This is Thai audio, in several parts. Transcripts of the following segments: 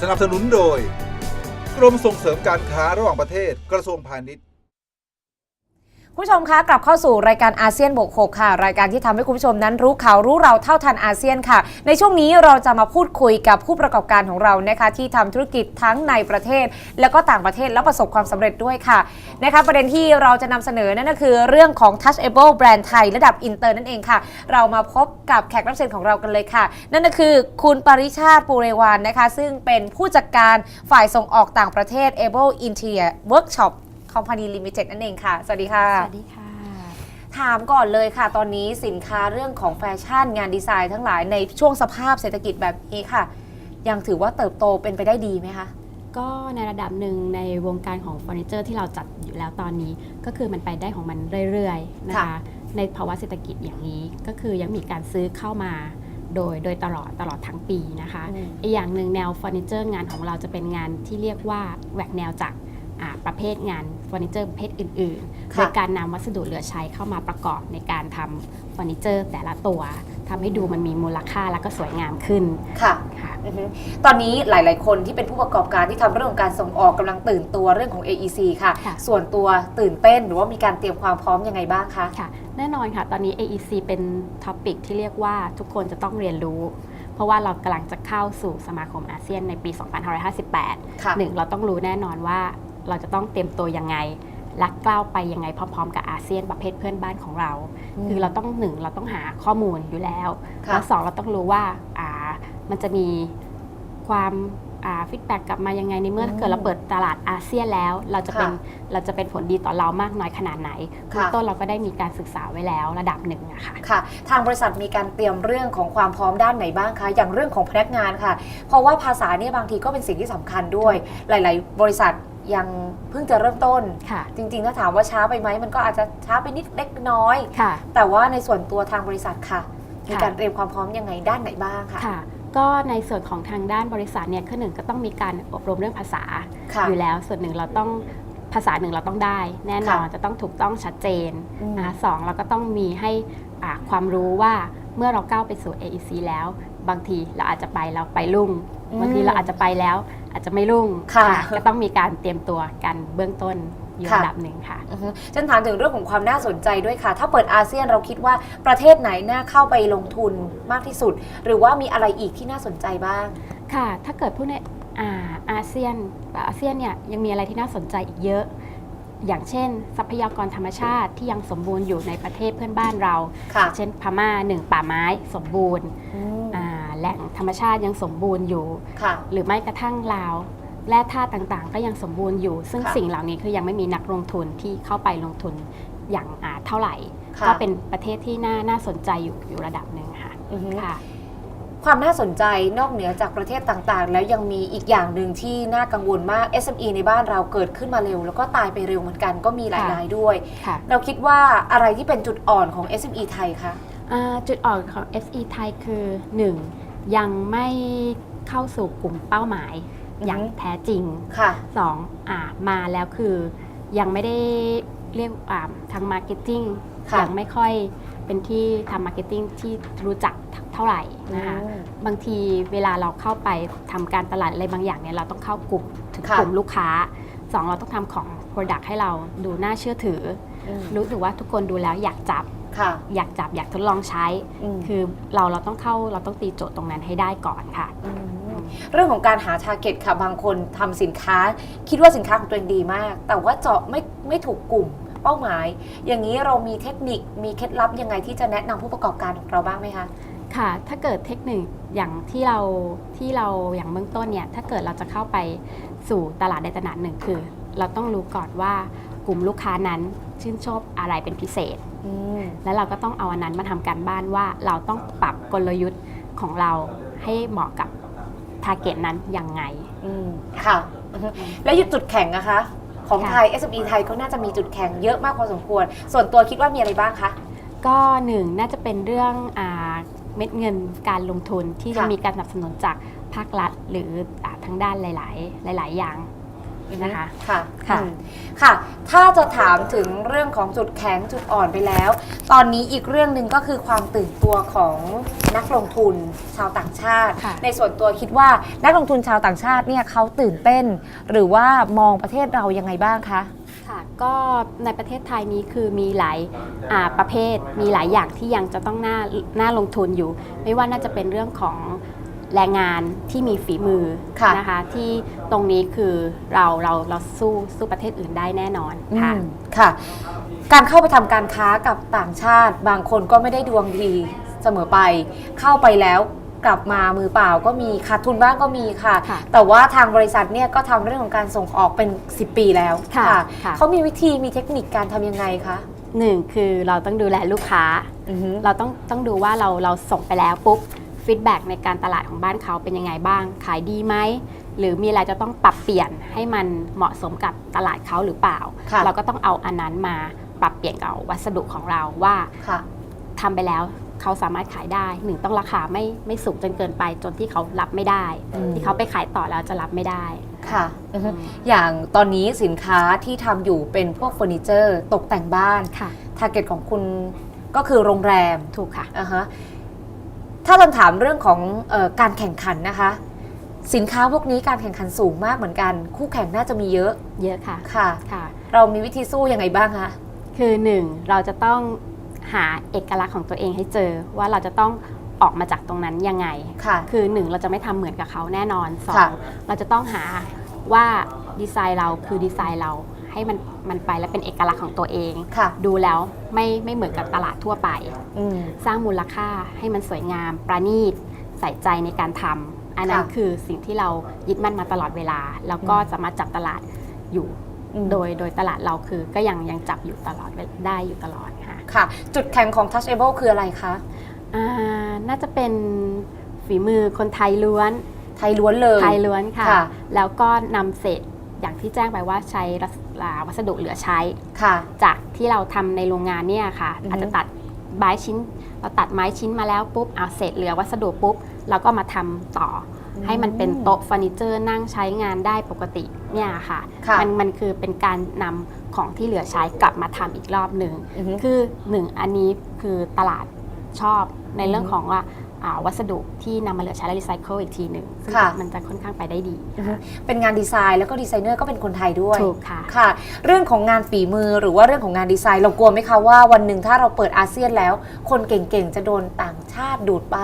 สนับสนุนโดย กรมส่งเสริมการค้าระหว่างประเทศกระทรวงพาณิชย์ คุณผู้ชมคะกลับเข้าสู่รายการอาเซียนบวก6ค่ะ รายการที่ทำให้คุณผู้ชมนั้นรู้ข่าวรู้เราเท่าทันอาเซียนค่ะ ในช่วงนี้เราจะมาพูดคุยกับผู้ประกอบการของเรานะคะที่ทำธุรกิจทั้งในประเทศ แล้วก็ต่างประเทศแล้วประสบความสำเร็จด้วยค่ะนะคะประเด็นที่เราจะนำเสนอนั่นก็คือเรื่องของ Touchable แบรนด์ไทยระดับอินเตอร์นั่นเองค่ะ เรามาพบกับแขกรับเชิญของเรากันเลยค่ะ นั่นก็คือคุณปริชาติปูเรวานนะคะ ซึ่งเป็นผู้จัดการฝ่ายส่งออกต่างประเทศ Able Interior Workshop Company Limited นั่นเองค่ะ สวัสดีค่ะ สวัสดีค่ะ ถามก่อนเลยค่ะ ตอนนี้สินค้าเรื่องของแฟชั่นงานดีไซน์ทั้งหลายในช่วงสภาพเศรษฐกิจแบบนี้ค่ะ ยังถือว่าเติบโตเป็นไปได้ดีไหมคะ ก็ในระดับหนึ่งในวงการของเฟอร์นิเจอร์ที่เราจัดอยู่แล้วตอนนี้ ก็คือมันไปได้ของมันเรื่อยๆนะคะค่ะในภาวะเศรษฐกิจอย่างนี้ก็คือยังมีการซื้อเข้ามาโดยโดยตลอดตลอดทั้งปีนะคะอืมอีกอย่างหนึ่งแนวเฟอร์นิเจอร์งานของเราจะเป็นงานที่เรียกว่าแหวกแนวจากอ่า ประเภทงานเฟอร์นิเจอร์ประเภทอื่นๆค่ะโดยการนำวัสดุเหลือใช้เข้ามาประกอบในการทำเฟอร์นิเจอร์ แต่ละตัวทำให้ดูมันมีมูลค่าแล้วก็สวยงามขึ้น ค่ะค่ะอือฮึตอนนี้หลาย ๆ คนที่เป็นผู้ประกอบการที่ทำเรื่องของการส่งออกกำลังตื่นตัวเรื่องของ AEC ค่ะ ค่ะ ส่วนตัวตื่นเต้นหรือว่ามีการเตรียมความพร้อมยังไงบ้างคะ ค่ะ แน่นอนค่ะ ตอนนี้ AEC เป็นท็อปิกที่เรียกว่าทุกคนจะต้องเรียนรู้ เพราะว่าเรากำลังจะเข้าสู่สมาคมอาเซียนในปี 2558 ค่ะ หนึ่งเราต้องรู้แน่นอนว่า เราจะต้องเตรียมตัวยังไงและก้าวไปยังไงพร้อมๆ กับอาเซียนประเภทเพื่อนบ้านของเราอืมคือเราต้องหนึ่งเราต้องหาข้อมูลอยู่แล้วค่ะแล้วสองเราต้องรู้ว่าอ่ามันจะมีความฟีดแบ็กกลับมายังไงในเมื่ออืมเกิดเราเปิดตลาดอาเซียนแล้ว เราจะเป็นค่ะเราจะเป็นผลดีต่อเรามากน้อยขนาดไหนค่ะเบื้องต้นเราก็ได้มีการศึกษาไว้แล้วระดับหนึ่งอะค่ะค่ะ ทางบริษัทมีการเตรียมเรื่องของความพร้อมด้านไหนบ้างคะอย่างเรื่องของพนักงานค่ะ เพราะว่าภาษาเนี่ยบางทีก็เป็นสิ่งที่สำคัญด้วย หลาย ๆ บริษัท ยังเพิ่งจะเริ่มต้น ค่ะ จริง ๆ ถ้าถามว่าช้าไปไหมมันก็อาจจะช้าไปนิดเล็กน้อย ค่ะ แต่ว่าในส่วนตัวทางบริษัทค่ะ มีค่ะการเตรียมความพร้อมยังไงด้านไหนบ้างค่ะ ค่ะ ก็ในส่วนของทางด้านบริษัทเนี่ยคือหนึ่งก็ต้องมีการอบรมเรื่องภาษา ค่ะ อยู่แล้วส่วนหนึ่งเราต้องภาษาหนึ่งเราต้องได้ แน่นอนค่ะจะต้องถูกต้องชัดเจนอืมนะคะสองเราก็ต้องมีให้อ่าความรู้ว่าเมื่อเราก้าวไปสู่ AEC แล้ว บางทีเราอาจจะไปแล้วไปรุ่งอืมบางทีเราอาจจะไปแล้ว อาจจะไม่รุ่งค่ะก็ต้องมีการเตรียมตัวกันเบื้องต้นอยู่ค่ะระดับหนึ่งค่ะอือฮึฉันถามถึงเรื่องของความน่าสนใจด้วยค่ะ ถ้าเปิดอาเซียนเราคิดว่าประเทศไหนน่าเข้าไปลงทุนมากที่สุด หรือว่ามีอะไรอีกที่น่าสนใจบ้าง ค่ะ ถ้าเกิดพูดในอาอาเซียนอาเซียนเนี่ยยังมีอะไรที่น่าสนใจอีกเยอะ อย่างเช่น ทรัพยากรธรรมชาติที่ยังสมบูรณ์อยู่ในประเทศเพื่อนบ้านเราค่ะเช่นพม่าหนึ่งป่าไม้สมบูรณ์อืมอ่าแหล่งธรรมชาติยังสมบูรณ์อยู่ ค่ะ หรือไม่กระทั่งลาวแร่ธาตุต่างๆ ก็ยังสมบูรณ์อยู่ ซึ่งค่ะสิ่งเหล่านี้คือยังไม่มีนักลงทุนที่เข้าไปลงทุนอย่างอ่าเท่าไหร่ ค่ะ ก็เป็นประเทศที่น่าน่าสนใจอยู่อยู่ระดับหนึ่งค่ะอือฮึค่ะ ความน่าสนใจนอกเหนือจากประเทศต่างๆ แล้วยังมีอีกอย่างหนึ่งที่น่ากังวลมาก SME ในบ้านเราเกิดขึ้นมาเร็ว แล้วก็ตายไปเร็วเหมือนกันก็มีหลายค่ะ รายด้วย ค่ะ เราคิดว่าอะไรที่เป็นจุดอ่อนของ SME ไทยคะ อ่าจุดอ่อนของ SE ไทยคือ 1. ยังไม่เข้าสู่กลุ่มเป้าหมายอือฮึอย่างแท้จริงค่ะ 2. อ่ามาแล้วคือยังไม่ได้เรียกอ่าทางมาร์เก็ตติ้งค่ะยังไม่ค่อยเป็นที่ทำมาร์เก็ตติ้งที่รู้จักเท่าไหร่นะคะอืมบางทีเวลาเราเข้าไปทำการตลาดอะไรบางอย่างเนี่ยเราต้องเข้ากลุ่มถึงค่ะกลุ่มลูกค้าสองเราต้องทำของ Product ให้เราดูน่าเชื่อถืออืมรู้สึกว่าทุกคนดูแล้วอยากจับ ค่ะ อยากจับอยากทดลองใช้มคือเราเราต้องเข้าเราต้องตีโจทย์ตรงนั้นให้ได้ก่อนค่ะมเรื่องของการหาทาร์เก็ตค่ะบางคนทำสินค้า คิดว่าสินค้าของตัวเองดีมาก แต่ว่าเจาะไม่ไม่ถูกกลุ่มเป้าหมาย อย่างนี้เรามีเทคนิคมีเคล็ดลับยังไงที่จะแนะนำผู้ประกอบการของเราบ้างไหมคะ ค่ะ ถ้าเกิดเทคนิคอย่างที่เราที่เราอย่างเบื้องต้นเนี่ย ถ้าเกิดเราจะเข้าไปสู่ตลาดในตลาดหนึ่งคือ เราต้องรู้ก่อนว่า กลุ่มลูกค้านั้นชื่นชอบอะไรเป็นพิเศษอืมแล้วเราก็ต้องเอาอันนั้นมาทำการบ้านว่าเราต้องปรับกลยุทธ์ของเราให้เหมาะกับทาร์เก็ตนั้นยังไงอืมค่ะอือฮึแล้วหยุดจุดแข็งนะคะ ของค่ะไทย SME ไทยก็น่าจะมีจุดแข็งเยอะมากพอสมควร ส่วนตัวคิดว่ามีอะไรบ้างคะ ก็หนึ่งน่าจะเป็นเรื่องอาเม็ดเงินการลงทุนที่จะค่ะมีการสนับสนุนจากภาครัฐหรืออาทางด้านหลาย ๆ หลาย ๆ อย่าง นะคะ ค่ะค่ะ อืมค่ะ ถ้าจะถามถึงเรื่องของจุดแข็งจุดอ่อนไปแล้ว ตอนนี้อีกเรื่องหนึ่งก็คือความตื่นตัวของนักลงทุนชาวต่างชาติ ค่ะ ในส่วนตัวคิดว่านักลงทุนชาวต่างชาติเนี่ยเขาตื่นเต้น หรือว่ามองประเทศเรายังไงบ้างคะ ค่ะก็ในประเทศไทยนี้คือมีหลายอ่าประเภท มีหลายอย่างที่ยังจะต้องน่าน่าลงทุนอยู่ ไม่ว่าน่าจะเป็นเรื่องของ แรงงานที่มีฝีมือค่ะนะคะที่ตรงนี้คือเราเราเราสู้สู้ประเทศอื่นได้แน่นอนค่ะอืมค่ะ การเข้าไปทำการค้ากับต่างชาติ บางคนก็ไม่ได้ดวงดีเสมอไป เข้าไปแล้วกลับมามือเปล่าก็มีขาดทุนบ้างก็มีค่ะ ค่ะ แต่ว่าทางบริษัทเนี่ยก็ทำเรื่องของการส่งออกเป็น 10 ปีแล้วค่ะค่ะ เขามีวิธีมีเทคนิคการทำยังไงคะหนึ่งคือเราต้องดูแลลูกค้า อือฮึ เราต้องต้องดูว่าเราเราส่งไปแล้วปุ๊บ ฟีดแบ็กในการตลาดของบ้านเขาเป็นยังไงบ้าง ขายดีไหม หรือมีอะไรจะต้องปรับเปลี่ยนให้มันเหมาะสมกับตลาดเขาหรือเปล่า ค่ะ เราก็ต้องเอาอันนั้นมาปรับเปลี่ยนกับวัสดุของเราว่า ค่ะ ทำไปแล้วเขาสามารถขายได้หนึ่งต้องราคาไม่ไม่สูงจนเกินไปจนที่เขารับไม่ได้ อืม ที่เขาไปขายต่อแล้วจะรับไม่ได้ค่ะอือฮึอืมอย่างตอนนี้สินค้าที่ทำอยู่เป็นพวกเฟอร์นิเจอร์ ตกแต่งบ้านค่ะ ทาร์เก็ตของคุณก็คือโรงแรมถูกค่ะ อ่าฮะ ถ้าคำถามเรื่องของเออการแข่งขันนะคะ สินค้าพวกนี้การแข่งขันสูงมากเหมือนกัน คู่แข่งน่าจะมีเยอะเยอะค่ะค่ะค่ะ เรามีวิธีสู้ยังไงบ้างคะคือหนึ่งเราจะต้องหาเอกลักษณ์ของตัวเองให้เจอว่าเราจะต้องออกมาจากตรงนั้นยังไงค่ะคือหนึ่งเราจะไม่ทำเหมือนกับเขาแน่นอนสอค่ะงเราจะต้องหาว่าดีไซน์เราคือดีไซน์เรา ให้มันมันไปและเป็นเอกลักษณ์ของตัวเอง ค่ะดูแล้วไม่ไม่เหมือนกับตลาดทั่วไป อืม สร้างมูลค่าให้มันสวยงาม ประณีตใส่ใจในการทำอันนั้นค่ะคือสิ่งที่เรายึดมั่นมาตลอดเวลา แล้วก็อืมสามารถจับตลาดอยู่ อืมโดยโดยตลาดเราคือก็ยังยังจับอยู่ตลอดเวลาได้อยู่ตลอดค่ะค่ะ จุดแข็งของ Touchable คืออะไรคะ อ่าน่าจะเป็นฝีมือคนไทยล้วน ไทยล้วนเลย ไทยล้วนค่ะ ค่ะ แล้วก็นำเศษ อย่างที่แจ้งไปว่าใช้รัสอ่าวัสดุเหลือใช้ ค่ะ จากที่เราทำในโรงงานเนี่ยค่ะ อือฮึ อาจจะตัดไม้ชิ้น เราตัดไม้ชิ้นมาแล้วปุ๊บเอาเศษเหลือวัสดุปุ๊บเราก็มาทำต่ออให้มันเป็นโต๊ะเฟอร์นิเจอร์นั่งใช้งานได้ปกติเนี่ยค่ะค่ะ มันมันคือเป็นการนำของที่เหลือใช้กลับมาทำอีกรอบหนึ่ง อือฮึ คือหนึ่งอันนี้คือตลาดชอบในเรื่องอือฮึของว่าอ่า วัสดุที่นำมาเหลือใช้และรีไซเคิลอีกทีหนึ่งซึ่งค่ะ มันจะค่อนข้างไปได้ดีอือฮึเป็นงานดีไซน์แล้วก็ดีไซเนอร์ก็เป็นคนไทยด้วย ถูกค่ะ ค่ะ เรื่องของงานฝีมือหรือว่าเรื่องของงานดีไซน์เรากลัวไหมคะว่าวันหนึ่งถ้าเราเปิดอาเซียนแล้ว คนเก่งๆ จะโดนต่างชาติดูดไป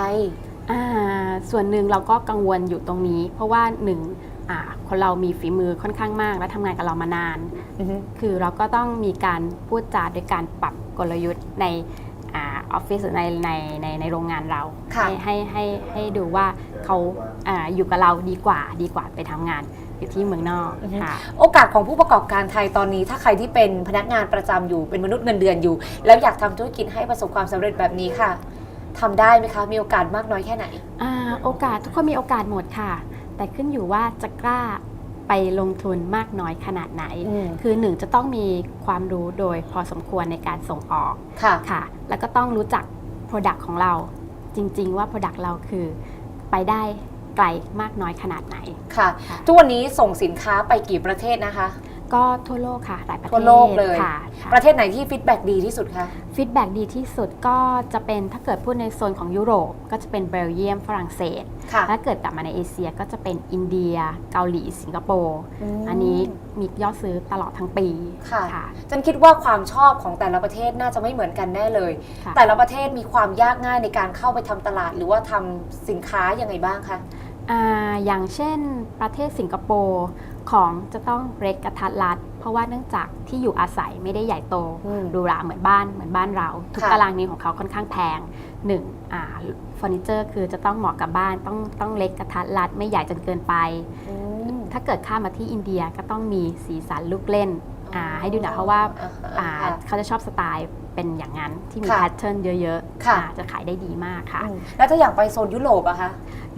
อ่าส่วนหนึ่งเราก็กังวลอยู่ตรงนี้ เพราะว่าหนึ่งอ่าคนเรามีฝีมือค่อนข้างมาก และทำงานกับเรามานานอือฮึคือเราก็ต้องมีการพูดจาโดยการปรับกลยุทธ์ใน อาออฟฟิศหรือในในในในโรงงานเรา ค่ะให้ให้ให้ให้ดูว่าเขาอาอยู่กับเราดีกว่าดีกว่าไปทำงานอยู่ที่เมืองนอกค่ะ โอกาสของผู้ประกอบการไทยตอนนี้ ถ้าใครที่เป็นพนักงานประจำอยู่เป็นมนุษย์เงินเดือนอยู่ แล้วอยากทำธุรกิจให้ประสบความสำเร็จแบบนี้ค่ะทำได้ไหมคะ มีโอกาสมากน้อยแค่ไหน อ่าโอกาสทุกคนมีโอกาสหมดค่ะ แต่ขึ้นอยู่ว่าจะกล้า ไปลงทุนมากน้อยขนาดไหนอืมคือหนึ่งจะต้องมีความรู้โดยพอสมควรในการส่งออกค่ะค่ะแล้วก็ต้องรู้จัก Product ของเราจริง ๆ ว่า Product เราคือไปได้ไกลมากน้อยขนาดไหนค่ะค่ะทุกวันนี้ส่งสินค้าไปกี่ประเทศนะคะ ก็ทั่วโลกค่ะ หลายประเทศทั่วโลกเลย ค่ะประเทศไหนที่ฟีดแบ็ดีที่สุดคะฟีดแบ็ดีที่สุดก็จะเป็นถ้าเกิดพูดในโซนของยุโรป ก็จะเป็นเบลเยียมฝรั่งเศส ค่ะ ถ้าเกิดกลับมาในเอเชียก็จะเป็นอินเดีย เกาหลี สิงคโปร์มอันนี้มียอดซื้อตลอดทั้งปีค่ะค่ะ ฉันคิดว่าความชอบของแต่ละประเทศน่าจะไม่เหมือนกันแน่เลย ค่ะ แต่ละประเทศมีความยากง่ายในการเข้าไปทำตลาด หรือว่าทำสินค้ายังไงบ้างคะ อ่าอย่างเช่นประเทศสิงคโปร์ ของจะต้องเล็กกระทัดรัด เพราะว่าเนื่องจากที่อยู่อาศัยไม่ได้ใหญ่โตอืมหรูหราเหมือนบ้านเหมือนบ้านเรา ทุกค่ะตารางนิ้วของเขาค่อนข้างแพงหนึ่งอ่าเฟอร์นิเจอร์คือจะต้องเหมาะกับบ้านต้องต้องเล็กกระทัดรัดไม่ใหญ่จนเกินไปอืมถ้าเกิดข้ามมาที่อินเดียก็ต้องมีสีสันลูกเล่นอ่าให้ดูหน่อยเพราะว่าอ่าอ่าค่ะเขาจะชอบสไตล์เป็นอย่างนั้นที่มีค่ะแพทเทิร์นเยอะๆค่ะอ่าจะขายได้ดีมากค่ะอืมแล้วถ้าอยากไปโซนยุโรปอะคะ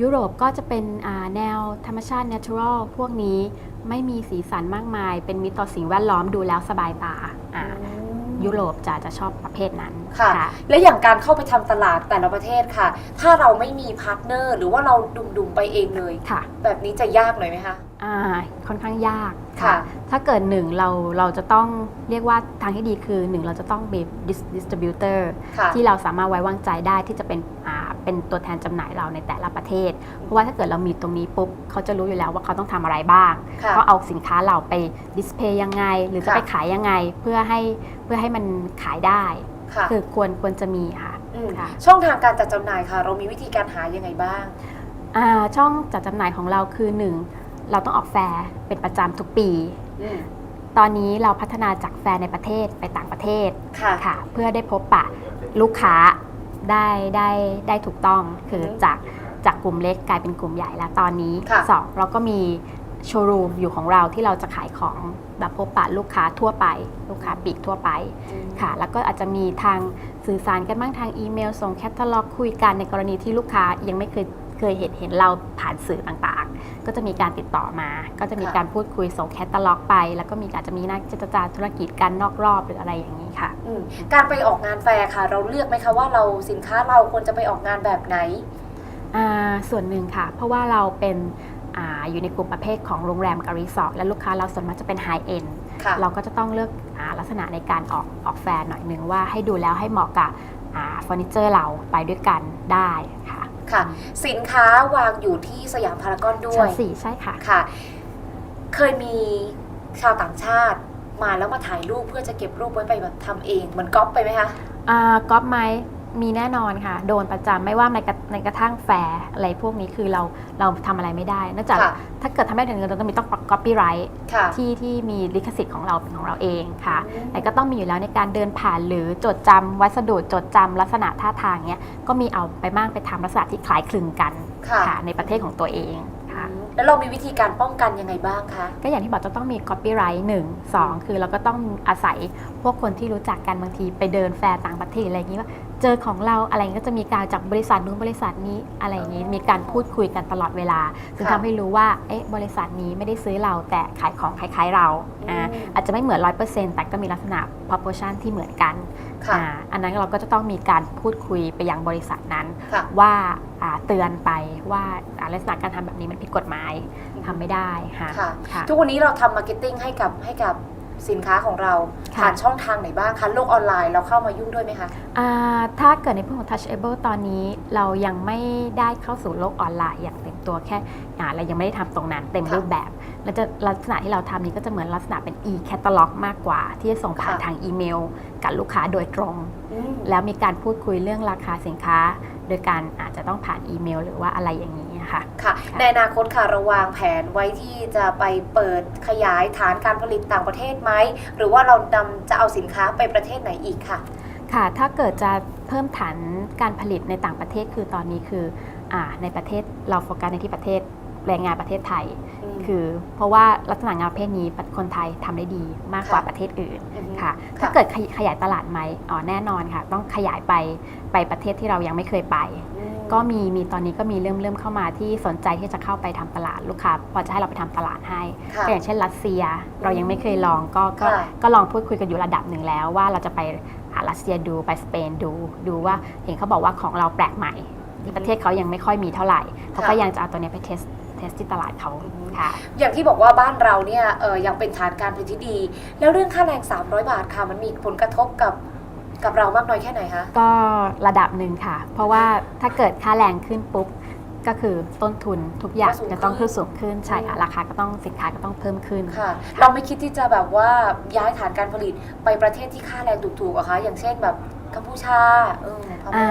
ยุโรปก็จะเป็นอ่าแนวธรรมชาติ natural พวกนี้ ไม่มีสีสันมากมาย เป็นมิตรต่อสิ่งแวดล้อมดูแล้วสบายตาอ่ายุโรปจะจะชอบประเภทนั้นค่ะ และอย่างการเข้าไปทำตลาดแต่ละประเทศค่ะ ถ้าเราไม่มีพาร์ทเนอร์หรือว่าเราดุ่มๆไปเองเลยค่ะ แบบนี้จะยากหน่อยไหมคะอ่าค่อนข้างยากค่ะ ถ้าเกิดหนึ่งเราเราจะต้องเรียกว่าทางที่ดีคือหนึ่งเราจะต้องมี dis- distributor ค่ะที่เราสามารถไว้วางใจได้ที่จะเป็นอ่า เป็นตัวแทนจำหน่ายเราในแต่ละประเทศ เพราะว่าถ้าเกิดเรามีตรงนี้ปุ๊บเขาจะรู้อยู่แล้วว่าเขาต้องทำอะไรบ้างค่ะก็เอาสินค้าเราไปดิสเพย์ยังไง หรือจะค่ะไปขายยังไงเพื่อให้เพื่อให้มันขายได้ค่ะคือควรควรจะมีค่ะมค่ะช่องทางการจัดจำหน่ายค่ะ เรามีวิธีการหายังไงบ้างอ่าช่องจัดจำหน่ายของเราคือหนึ่งเราต้องออกแฟร์เป็นประจำทุกปีอืมตอนนี้เราพัฒนาจากแฟร์ในประเทศไปต่างประเทศค่ะค่ะเพื่อได้พบปะลูกค้า ได้ได้ได้ถูกต้องคืออืมจากจากกลุ่มเล็กกลายเป็นกลุ่มใหญ่แล้วตอนนี้ค่ะ สองเราก็มีโชว์รูมอยู่ของเราที่เราจะขายของแบบพบปะลูกค้าทั่วไป ลูกค้าปลีกทั่วไป ค่ะ แล้วก็อาจจะมีทางสื่อสารกันบ้างทางอีเมล ส่งแคตตาล็อกคุยกันในกรณีที่ลูกค้ายังไม่เคย เคยเห็นเห็นเราผ่านสื่อต่างๆ ก็จะมีการติดต่อมา ก็จะมีค่ะการพูดคุยส่งแคตตาล็อก ไป แล้วก็มีการจะมีนักเจรจาธุรกิจกันนอกรอบหรืออะไรอย่างนี้ค่ะอืมการไปออกงานแฟร์ค่ะ เราเลือกไหมคะว่าเราสินค้าเราควรจะไปออกงานแบบไหนอ่าส่วนหนึ่งค่ะ เพราะว่าเราเป็นอาอยู่ในกลุ่มประเภทของโรงแรมกับรีสอร์ทและลูกค้าเราส่วนมากจะเป็นไฮเอ็นค่ะเราก็จะต้องเลือกอาลักษณะในการออกออกแฟร์หน่อยหนึ่งว่าให้ดูแล้วให้เหมาะกับเฟอร์นิเจอร์เราไปด้วยกันได้ค่ะ ค่ะ สินค้าวางอยู่ที่สยามพารากอนด้วชั้นยสี่ใช่ค่ะ ค่ะ เคยมีชาวต่างชาติมาแล้วมาถ่ายรูปเพื่อจะเก็บรูปไว้ไปแบบทำเองเหมือนก๊อปไปไหมคะ อ่าก๊อปไหม มีแน่นอนค่ะ โดนประจำไม่ว่าในกระในกระทั่งแฟร์อะไรพวกนี้คือเราเราทำอะไรไม่ได้นอกจากค่ะถ้าเกิดทำได้ถึงเงินเราต้องมีต้องก๊อปปี้ไรท์ค่ะที่ที่มีลิขสิทธิ์ของเราเป็นของเราเองค่ะ อืม แต่ก็ต้องมีอยู่แล้วในการเดินผ่านหรือจดจำวัสดุจดจำลักษณะท่าทางเนี้ยก็มีเอาไปมากไปทำลักษณะที่คล้ายคลึงกันค่ะในประเทศของตัวเองค่ะ แล้วเรามีวิธีการป้องกันยังไงบ้างคะ ก็อย่างที่บอกจะต้องมี copyright หนึ่งสองคือเราก็ต้องอาศัยพวกคนที่รู้จักกันบางทีไปเดินแฟร์ต่างประเทศอะไรอย่างนี้ว่า เจอของเราอะไรอย่างนี้ก็จะมีการจากบริษัทนู้นบริษัทนี้อะไรอย่างนี้มีการพูดคุยกันตลอดเวลาซึ่งค่ะทำให้รู้ว่าเอ๊ะบริษัทนี้ไม่ได้ซื้อเราแต่ขายของคล้ายๆเราอ่าอืมอาจจะไม่เหมือน100%แต่ก็มีลักษณะ proportion ที่เหมือนกันค่ะอ่าอันนั้นเราก็จะต้องมีการพูดคุยไปยังบริษัทนั้นค่ะว่าอ่าเตือนไปว่าอ่าลักษณะการทำแบบนี้มันผิดกฎหมายทำไม่ได้ค่ะค่ะค่ะทุกวันนี้เราทำมาร์เก็ตติ้งให้กับให้กับ สินค้าของเราค่ะ ผ่านช่องทางไหนบ้างคะโลกออนไลน์เราเข้ามายุ่งด้วยไหมคะ อ่าถ้าเกิดในเรื่องของ touchable ตอนนี้เรายังไม่ได้เข้าสู่โลกออนไลน์อย่างเต็มตัวแค่อ่าเรายังไม่ได้ทำตรงนั้นเต็มค่ะรูปแบบเราจะลักษณะที่เราทำนี้ก็จะเหมือนลักษณะเป็น e-catalog มากกว่า ที่จะส่งผ่านค่ะ ทางอีเมล กับลูกค้าโดยตรง อืม แล้วมีการพูดคุยเรื่องราคาสินค้า โดยการอาจจะต้องผ่านอีเมล หรือว่าอะไรอย่างนี้ค่ะค่ะ ในอนาคตค่ะเราวางแผนไว้ที่จะไปเปิดขยายฐานการผลิตต่างประเทศไหม หรือว่าเรานำจะเอาสินค้าไปประเทศไหนอีกค่ะ ค่ะ ถ้าเกิดจะเพิ่มฐานการผลิตในต่างประเทศคือตอนนี้คืออาในประเทศเราโฟกัสในที่ประเทศแรงงานประเทศไทยม คือเพราะว่าลักษณะงานประเภทนี้คนไทยทำได้ดีมากกว่าค่ะประเทศอื่นอือฮึค่ะค่ะ ถ้าเกิดขยขยายตลาดไหมอ๋อแน่นอนค่ะ ต้องขยายไปไปประเทศที่เรายังไม่เคยไปอืมก็มีมีตอนนี้ก็มีเริ่มเริ่มเข้ามาที่สนใจที่จะเข้าไปทำตลาดลูกค้าพอจะให้เราไปทำตลาดให้ค่ะก็อย่างเช่นรัสเซีย เรายังไม่เคยลองก็ก็ค่ะก็ลองพูดคุยกันอยู่ระดับหนึ่งแล้วว่าเราจะไปหารัสเซียดูไปสเปนดู ดูว่าเห็นเขาบอกว่าของเราแปลกใหม่ที่ประเทศเขายังไม่ค่อยมีเท่าไหร่เขาก็ยังจะเอาตัวเนี้ยไปเทสเทสที่ตลาดเขาค่ะ อย่างที่บอกว่าบ้านเราเนี่ยเออยังเป็นฐานการผลิตที่ดี แล้วเรื่องค่าแรง 300 บาทค่ะ มันมีผลกระทบกับกับเรามากน้อยแค่ไหนคะ ก็ระดับหนึ่งค่ะ เพราะว่าถ้าเกิดค่าแรงขึ้นปุ๊บก็คือต้นทุนทุกอย่างก็สูงจะต้องขึ้ขึ้นนสูงขึ้นใช่ค่ะราคาก็ต้องสินค้าก็ต้องเพิ่มขึ้น ค่ะ เราไม่คิดที่จะแบบว่าย้ายฐานการผลิตไปประเทศที่ค่าแรงถูกๆอะคะอย่างเช่นแบบกัมพูชาเออพอ่าม่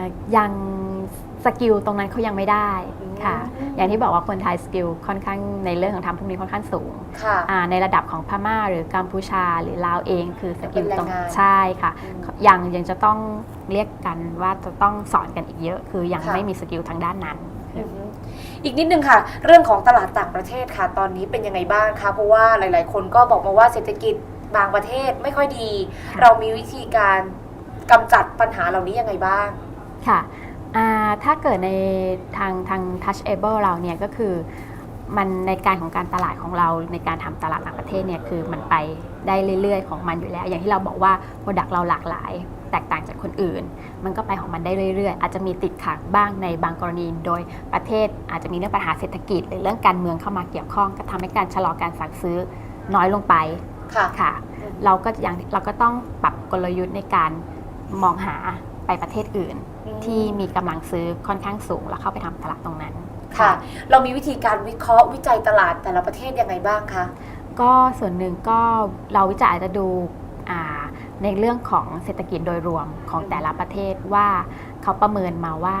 ายังสกิลตรงนั้นเขายังไม่ได้ ค่ะอืมอย่างที่บอกว่าคนไทยสกิลค่อนข้างในเรื่องของทำพวกนี้ค่อนข้างสูงค่ะอ่าในระดับของพม่าหรือกัมพูชาหรือลาวเองคือสกิลเป็นแรงตรงงานใช่ค่ะอืมยังยังจะต้องเรียกกันว่าจะต้องสอนกันอีกเยอะ คือยังค่ะไม่มีสกิลทางด้านนั้นอือฮึอีกนิดนึงค่ะ เรื่องของตลาดต่างประเทศค่ะ ตอนนี้เป็นยังไงบ้างคะเพราะว่าหลาย ๆ คนก็บอกมาว่าเศรษฐกิจบางประเทศไม่ค่อยดีค่ะเรามีวิธีการกำจัดปัญหาเหล่านี้ยังไงบ้างค่ะอ่า ถ้าเกิดในทางทาง touchable เราเนี่ยก็คือมันในการของการตลาดของเราในการทำตลาดต่างประเทศเนี่ยคือมันไปได้เรื่อยๆ ของมันอยู่แล้ว อย่างที่เราบอกว่า Product เราหลากหลาย แตกต่างจากคนอื่น มันก็ไปของมันได้เรื่อยๆ อาจจะมีติดขัดบ้างในบางกรณี โดยประเทศอาจจะมีเรื่องปัญหาเศรษฐกิจ หรือเรื่องการเมืองเข้ามาเกี่ยวข้องก็ทำให้การชะลอการสั่งซื้อน้อยลงไปค่ะค่ะเราก็อย่างเราก็ต้องปรับกลยุทธ์ในการมองหาไปประเทศอื่น ที่มีกำลังซื้อค่อนข้างสูง แล้วเข้าไปทำตลาดตรงนั้น ค่ะ เรามีวิธีการวิเคราะห์วิจัยตลาดแต่ละประเทศยังไงบ้างคะ ก็ส่วนหนึ่งก็เราวิจัยอาจจะดูอ่าในเรื่องของเศรษฐกิจโดยรวมของแต่ละประเทศว่าเขาประเมินมาว่า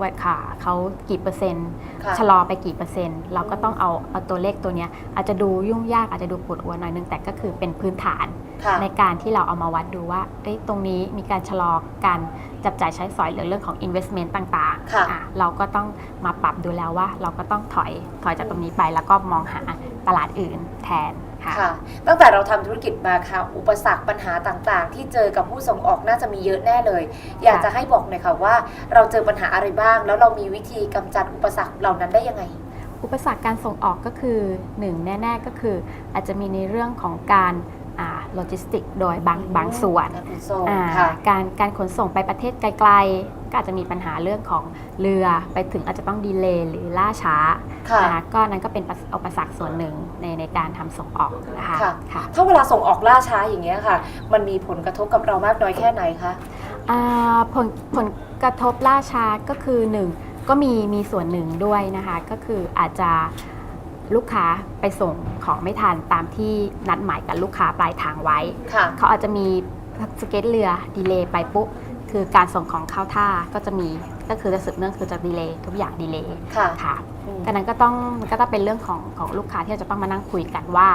ว่าค่ะเขากี่เปอร์เซ็นต์ค่ะชะลอไปกี่เปอร์เซ็นต์เราก็ต้องเอาเอาตัวเลขตัวเนี้ยอาจจะดูยุ่งยากอาจจะดูปวดหัวหน่อยนึงแต่ก็คือเป็นพื้นฐาน ค่ะ ในการที่เราเอามาวัดดูว่าเอ้ยตรงนี้มีการชะลอการจับจ่ายใช้สอยหรือเรื่องของ investment ต่างค่ะ ๆอะเราก็ต้องมาปรับดูแล้วว่า เราก็ต้องถอยถอยจากตรงนี้ไปแล้วก็มองหาตลาดอื่นแทน ค่ะ ค่ะ ตั้งแต่เราทำธุรกิจมาค่ะ อุปสรรคปัญหาต่างๆ ที่เจอกับผู้ส่งออกน่าจะมีเยอะแน่เลย อยากจะให้บอกหน่อยค่ะว่าเราเจอปัญหาอะไรบ้าง แล้วเรามีวิธีกำจัดอุปสรรคเหล่านั้นได้ยังไง อุปสรรคการส่งออกก็คือหนึ่งแน่ๆก็คือ อาจจะมีในเรื่องของการโลจิสติกโดยบางบางส่วนการขนส่งอ่าค่ะ การการขนส่งไปประเทศไกลๆ ก็อาจจะมีปัญหาเรื่องของเรือไปถึงอาจจะต้องดีเลย์หรือล่าช้า ค่ะ นะคะก็นั้นก็เป็นอุปสรรคส่วนหนึ่งในในการทำส่งออกนะคะค่ะ ค่ะถ้าเวลาส่งออกล่าช้าอย่างเงี้ยค่ะ มันมีผลกระทบกับเรามากน้อยแค่ไหนคะ อ่าผลผลกระทบล่าช้าก็คือหนึ่งก็มีมีส่วนหนึ่งด้วยนะคะ ก็คืออาจจะลูกค้าไปส่งของไม่ทันตามที่นัดหมายกับลูกค้าปลายทางไว้ ค่ะ เขาอาจจะมีสเก็ตเรือดีเลย์ไปปุ๊บ คือการส่งของเข้าท่าก็จะมี ก็คือจะสืบเนื่องคือจะดีเลย์ทุกอย่างดีเลย์ค่ะ ค่ะอืมดังนั้นก็ต้องมันก็ต้องเป็นเรื่องของของลูกค้าที่เราจะต้องมานั่งคุยกันว่า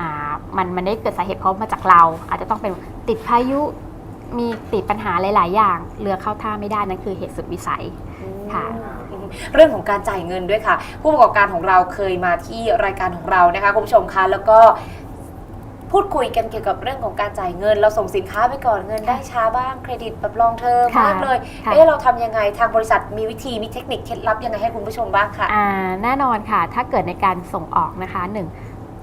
อ่ามันมันได้เกิดสาเหตุเพราะมาจากเรา อาจจะต้องเป็นติดพายุมีติดปัญหาหลาย ๆ อย่างเรือเข้าท่าไม่ได้นั่นคือเหตุสุดวิสัยค่ะอืมเรื่องของการจ่ายเงินด้วยค่ะ ผู้ประกอบการของเราเคยมาที่รายการของเรานะคะคุณผู้ชมคะแล้วก็ พูดคุยกันเกี่ยวกับเรื่องของการจ่ายเงิน เราส่งสินค้าไปก่อนเงินได้ช้าบ้างเครดิตแบบลองเทอมค่ะมากเลยค่ะ เอ๊ะเราทำยังไงทางบริษัทมีวิธีมีเทคนิคเคล็ดลับยังไงให้คุณผู้ชมบ้างคะอ่าแน่นอนค่ะ ถ้าเกิดในการส่งออกนะคะหนึ่ง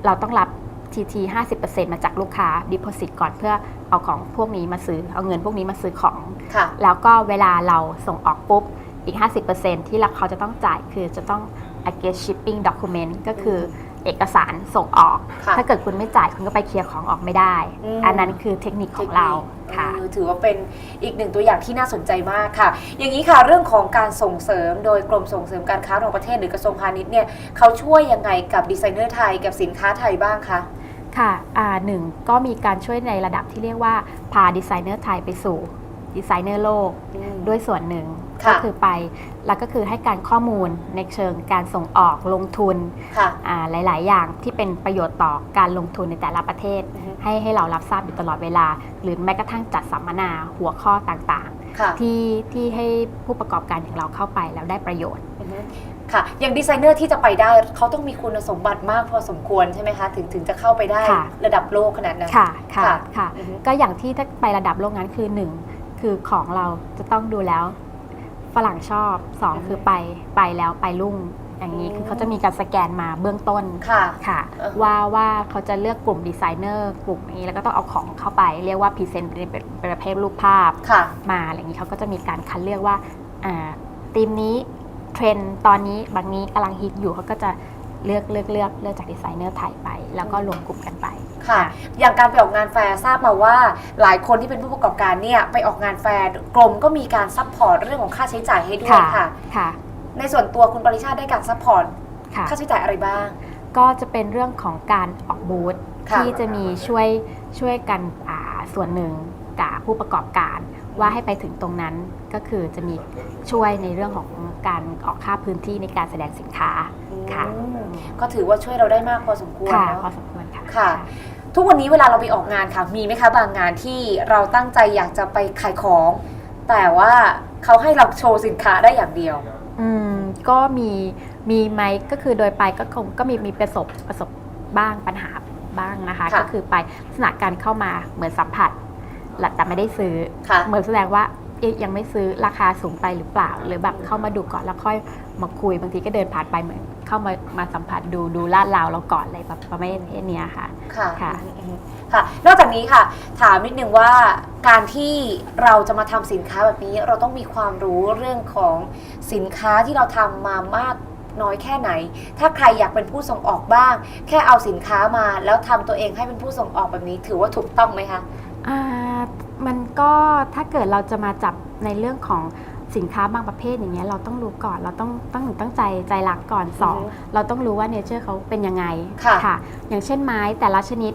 เราต้องรับ TT 50%มาจากลูกค้า Deposit ก่อนเพื่อเอาของพวกนี้มาซื้อ เอาเงินพวกนี้มาซื้อของ ค่ะ แล้วก็เวลาเราส่งออกปุ๊บ อีก 50%ที่เราเขาจะต้องจ่ายคือจะต้อง against shipping document ก็คือ เอกสารส่งออก ค่ะถ้าเกิดคุณไม่จ่ายคุณก็ไปเคลียร์ของออกไม่ได้ อืม อันนั้นคือเทคนิคของเราค่ะ เออถือว่าเป็นอีกหนึ่งตัวอย่างที่น่าสนใจมากค่ะ อย่างนี้ค่ะเรื่องของการส่งเสริมโดยกรมส่งเสริมการค้าระหว่างประเทศหรือกระทรวงพาณิชย์เนี่ยเขาช่วยยังไงกับดีไซเนอร์ไทยกับสินค้าไทยบ้างคะ ค่ะอ่าหนึ่งก็มีการช่วยในระดับที่เรียกว่า พาดีไซเนอร์ไทยไปสู่ดีไซเนอร์โลกด้วยส่วนหนึ่งค่ะ ก็คือไปแล้วก็คือให้การข้อมูลในเชิงการส่งออกลงทุนค่ะอ่าหลาย ๆ อย่างที่เป็นประโยชน์ต่อการลงทุนในแต่ละประเทศอือฮึให้ให้เรารับทราบอยู่ตลอดเวลา หรือแม้กระทั่งจัดสัมมนาหัวข้อต่างค่ะๆที่ที่ให้ผู้ประกอบการอย่างเราเข้าไปแล้วได้ประโยชน์อือฮึค่ะอย่างดีไซเนอร์ที่จะไปได้เขาต้องมีคุณสมบัติมากพอสมควรใช่ไหมคะถึงถึงจะเข้าไปได้ค่ะระดับโลกขนาดนั้นค่ะค่ะค่ะค่ะอือฮึก็อย่างที่ถ้าไประดับโลกนั้นคือหนึ่งคือของเราจะต้องดูแล้ว ฝรั่งชอบสองคือไปไปแล้วไปรุ่งอย่างนี้คือเขาจะมีการสแกนมาเบื้องต้นค่ะค่ะอือฮึว่าว่าเขาจะเลือกกลุ่มดีไซเนอร์กลุ่มนี้แล้วก็ต้องเอาของเข้าไป เรียกว่าพรีเซนต์เป็นเป็นเป็นประเภทรูปภาพค่ะมาอะไรอย่างนี้เขาก็จะมีการคัดเลือกว่าอ่าธีมนี้เทรนด์ตอนนี้บางนี้กำลังฮิตอยู่เขาก็จะ เลือกเลือกเลือกเลือกจากดีไซเนอร์ไทยไป แล้วก็รวมกลุ่มกันไป ค่ะ อย่างการไปออกงานแฟร์ทราบมาว่า หลายคนที่เป็นผู้ประกอบการเนี่ยไปออกงานแฟร์กรมก็มีการซัพพอร์ตเรื่องของค่าใช้จ่ายให้ด้วยค่ะ ค่ะค่ะในส่วนตัวคุณปริชาติได้การซัพพอร์ตค่ะค่าใช้จ่ายอะไรบ้าง ก็จะเป็นเรื่องของการออกบูธค่ะที่จะมีช่วยช่วยกันอ่าส่วนหนึ่งกับผู้ประกอบการ ว่าให้ไปถึงตรงนั้นก็คือจะมีช่วยในเรื่องของการออกค่าพื้นที่ในการแสดงสินค้าค่ะอืมก็ถือว่าช่วยเราได้มากพอสมควรค่ะเนาะพอสมควรค่ะค่ะ ทุกวันนี้เวลาเราไปออกงานค่ะ มีไหมคะบางงานที่เราตั้งใจอยากจะไปขายของ แต่ว่าเขาให้เราโชว์สินค้าได้อย่างเดียว อืมก็มีมีไหมก็คือโดยไปก็คงก็มีมีประสบประสบบ้างปัญหาบ้างนะคะค่ะก็คือไปลักษณะการเข้ามาเหมือนสัมผัส และแต่ไม่ได้ซื้อค่ะ เหมือนแสดงว่าเอ๊ะยังไม่ซื้อราคาสูงไปหรือเปล่า หรือแบบเข้ามาดูก่อนแล้วค่อยมาคุยบางทีก็เดินผ่านไปเหมือนเข้ามามาสัมผัสดูดูลาดราวเราก่อนอะไรแบบประมาณเนี้ยค่ะ ค่ะค่ะอืมอืมค่ะ นอกจากนี้ค่ะ ถามนิดนึงว่าการที่เราจะมาทำสินค้าแบบนี้ เราต้องมีความรู้เรื่องของสินค้าที่เราทำมามากน้อยแค่ไหน ถ้าใครอยากเป็นผู้ส่งออกบ้าง แค่เอาสินค้ามาแล้วทำตัวเองให้เป็นผู้ส่งออกแบบนี้ ถือว่าถูกต้องไหมคะอ่า มันก็ถ้าเกิดเราจะมาจับในเรื่องของสินค้าบางประเภทอย่างเงี้ยเราต้องรู้ก่อนเราต้องต้องตั้งใจใจรักก่อนสองอือฮึเราต้องรู้ว่าเนเจอร์เขาเป็นยังไงค่ะอย่างเช่นไม้แต่ละชนิด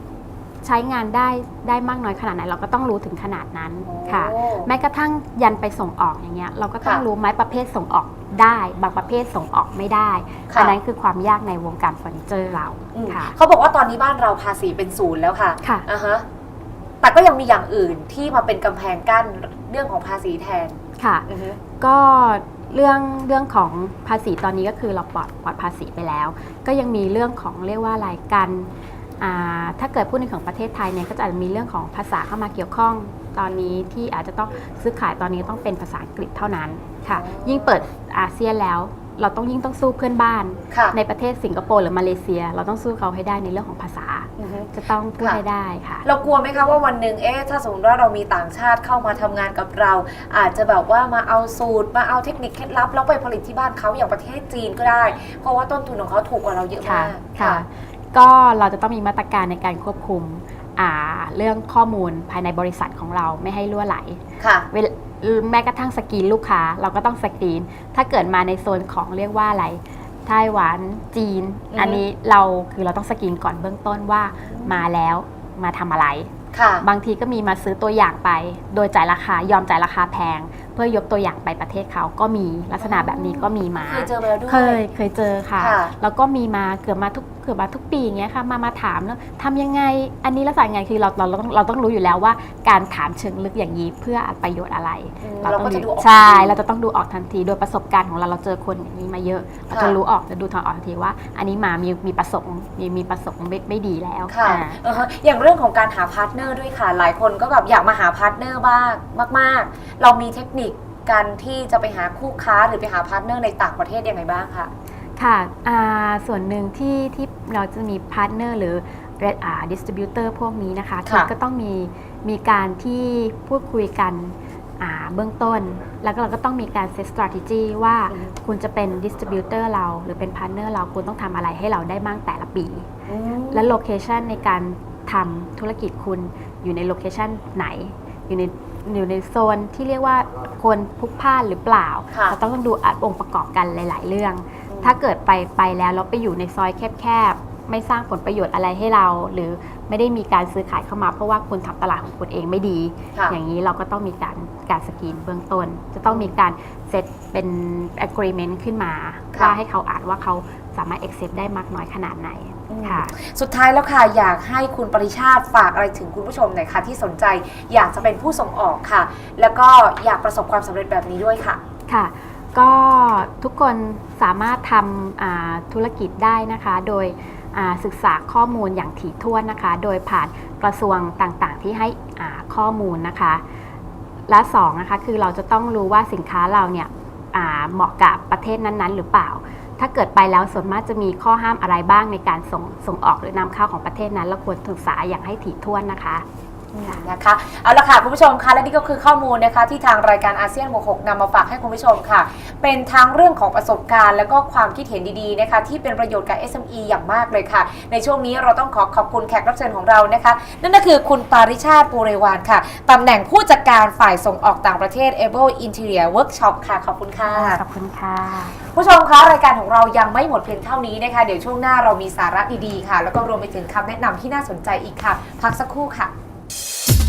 ใช้งานได้ได้มากน้อยขนาดไหนเราก็ต้องรู้ถึงขนาดนั้นค่ะโอ้แม้กระทั่งยันไปส่งออกอย่างเงี้ยเราก็ต้องค่ะรู้ไม้ประเภทส่งออกได้ บางประเภทส่งออกไม่ได้ค่ะอันนั้นคือความยากในวงการเฟอร์นิเจอร์เราอืมค่ะเขาบอกว่าตอนนี้บ้านเราภาษีเป็นศูนย์แล้วค่ะค่ะอ่าฮะ แต่ก็ยังมีอย่างอื่นที่มาเป็นกำแพงกั้นเรื่องของภาษีแทนค่ะ อือฮึ ก็เรื่องเรื่องของภาษีตอนนี้ก็คือเราปลอดปลอดภาษีไปแล้ว ก็ยังมีเรื่องของเรียกว่าอะไรกันอ่าถ้าเกิดพูดในของประเทศไทยเนี่ยก็จะอาจจะมีเรื่องของภาษาเข้ามาเกี่ยวข้อง ตอนนี้ที่อาจจะต้องซื้อขายตอนนี้ต้องเป็นภาษาอังกฤษเท่านั้นค่ะอ๋อยิ่งเปิดอาเซียนแล้ว เราต้องยิ่งต้องสู้เพื่อนบ้าน ค่ะในประเทศสิงคโปร์หรือมาเลเซีย เราต้องสู้เขาให้ได้ในเรื่องของภาษา อือฮึ จะต้องพูดค่ะ ให้ได้ค่ะ เรากลัวไหมคะว่าวันหนึ่งเอ๊ะถ้าสมมติว่าเรามีต่างชาติเข้ามาทำงานกับเรา อาจจะแบบว่ามาเอาสูตร มาเอาเทคนิคเคล็ดลับแล้วไปผลิตที่บ้านเขาอย่างประเทศจีนก็ได้ เพราะว่าต้นทุนของเขาถูกกว่าเราเยอะค่ะมากค่ะ ก็เราจะต้องมีมาตรการในการควบคุมอ่าเรื่องข้อมูลภายในบริษัทของเราไม่ให้รั่วไหลค่ะ เวล แม้กระทั่งสกรีนลูกค้าเราก็ต้องสกรีน ถ้าเกิดมาในโซนของเรียกว่าอะไรไต้หวันจีนอือฮึอันนี้เราคือเราต้องสกรีนก่อนเบื้องต้นว่ามาแล้วมาทำอะไรค่ะบางทีก็มีมาซื้อตัวอย่างไป โดยจ่ายราคายอมจ่ายราคาแพง เพื่อยกตัวอย่างไปประเทศเขาก็มีลักษณะแบบนี้ก็มีมา เคยเจอมาแล้วด้วย เคยเคยเจอค่ะ ค่ะ แล้วก็มีมาเกือบมาทุกเกือบมาทุกปีอย่างเงี้ยค่ะ มามาถามแล้วทำยังไง อันนี้ลักษณะยังไงคือเราเราเราต้องเราต้องรู้อยู่แล้วว่า การถามเชิงลึกอย่างนี้เพื่อประโยชน์อะไรอืมเราเราต้ก็องจะดูออก ใช่เราจะต้องดูออกทันทีโดยประสบการณ์ของเราเราเจอคนอย่างนี้มาเยอะเราจะค่ะ รู้ออกจะดูทางออกทันทีว่า อันนี้มามีมีประสงค์มีมีประสงค์ไม่ไม่ดีแล้วค่ะอ่าอ่าฮะอย่างเรื่องของการหาพาร์ทเนอร์ด้วยค่ะ หลายคนก็แบบอยากมาหาพาร์ทเนอร์บ้างมาก ๆ เรามีเทคนิค การที่จะไปหาคู่ค้าหรือไปหาพาร์ทเนอร์ในต่างประเทศยังไงบ้างคะ ค่ะอ่าส่วนหนึ่งที่ที่เราจะมีพาร์ทเนอร์หรือดิสติบิวเตอร์พวกนี้นะคะค่ะก็ต้องมีมีการที่พูดคุยกันอ่าเบื้องต้น แล้วก็เราก็ต้องมีการเซต strategy ว่าอืมคุณจะเป็นดิสติบิวเตอร์เราหรือเป็นพาร์ทเนอร์เราคุณต้องทำอะไรให้เราได้บ้างแต่ละปีอืมและโลเคชันในการทำธุรกิจคุณอยู่ในโลเคชันไหนอยู่ใน อยู่ในโซนที่เรียกว่าควรพลุกพล่านหรือเปล่าค่ะเราต้องดูอัดองค์ประกอบกันหลาย ๆ เรื่องถ้าเกิดไปไปแล้วเราไปอยู่ในซอยแคบ ๆ ไม่สร้างผลประโยชน์อะไรให้เรา หรือไม่ได้มีการซื้อขายเข้ามาเพราะว่าคุณทำตลาดของคุณเองไม่ดี ค่ะอย่างนี้เราก็ต้องมีการการสกรีนเบื้องต้น จะต้องมีการเซตเป็น agreement ขึ้นมาค่ะ ว่าให้เขาอ่านว่าเขาสามารถ accept ได้มากน้อยขนาดไหนอืม ค่ะ สุดท้ายแล้วค่ะ อยากให้คุณปริชาติฝากอะไรถึงคุณผู้ชมหน่อยค่ะ ที่สนใจอยากจะเป็นผู้ส่งออกค่ะ แล้วก็อยากประสบความสำเร็จแบบนี้ด้วยค่ะ ค่ะ ก็ทุกคนสามารถทำอ่าธุรกิจได้นะคะ โดยอ่าศึกษาข้อมูลอย่างถี่ถ้วนนะคะ โดยผ่านกระทรวงต่างๆ ที่ให้อ่าข้อมูลนะคะ และสองนะคะคือเราจะต้องรู้ว่าสินค้าเราเนี่ยอ่าเหมาะกับประเทศนั้นๆ หรือเปล่า ถ้าเกิดไปแล้วส่วนมากจะมีข้อห้ามอะไรบ้างในการส่งส่งออกหรือนำเข้าของประเทศนั้นเราควรศึกษาอย่างให้ถี่ถ้วนนะคะ นะคะเอาละค่ะคุณผู้ชมคะและนี่ก็คือข้อมูลนะคะที่ทางรายการอาเซียนบวกหกนำมาฝากให้คุณผู้ชมค่ะ เป็นทั้งเรื่องของประสบการณ์ และก็ความคิดเห็นดีๆนะคะที่เป็นประโยชน์กับ SME อย่างมากเลยค่ะ ในช่วงนี้เราต้องขอขอบคุณแขกรับเชิญของเรานะคะ นั่นก็คือคุณปาริชาติปูเรวานค่ะตำแหน่งผู้จัดการฝ่ายส่งออกต่างประเทศ Able Interior Workshop ค่ะขอบคุณค่ะขอบคุณค่ะ ผู้ชมคะรายการของเรายังไม่หมดเพียงเท่านี้นะคะเดี๋ยวช่วงหน้าเรามีสาระดีๆค่ะ แล้วก็รวมไปถึงคำแนะนำที่น่าสนใจอีกค่ะ พักสักครู่ค่ะ Yeah.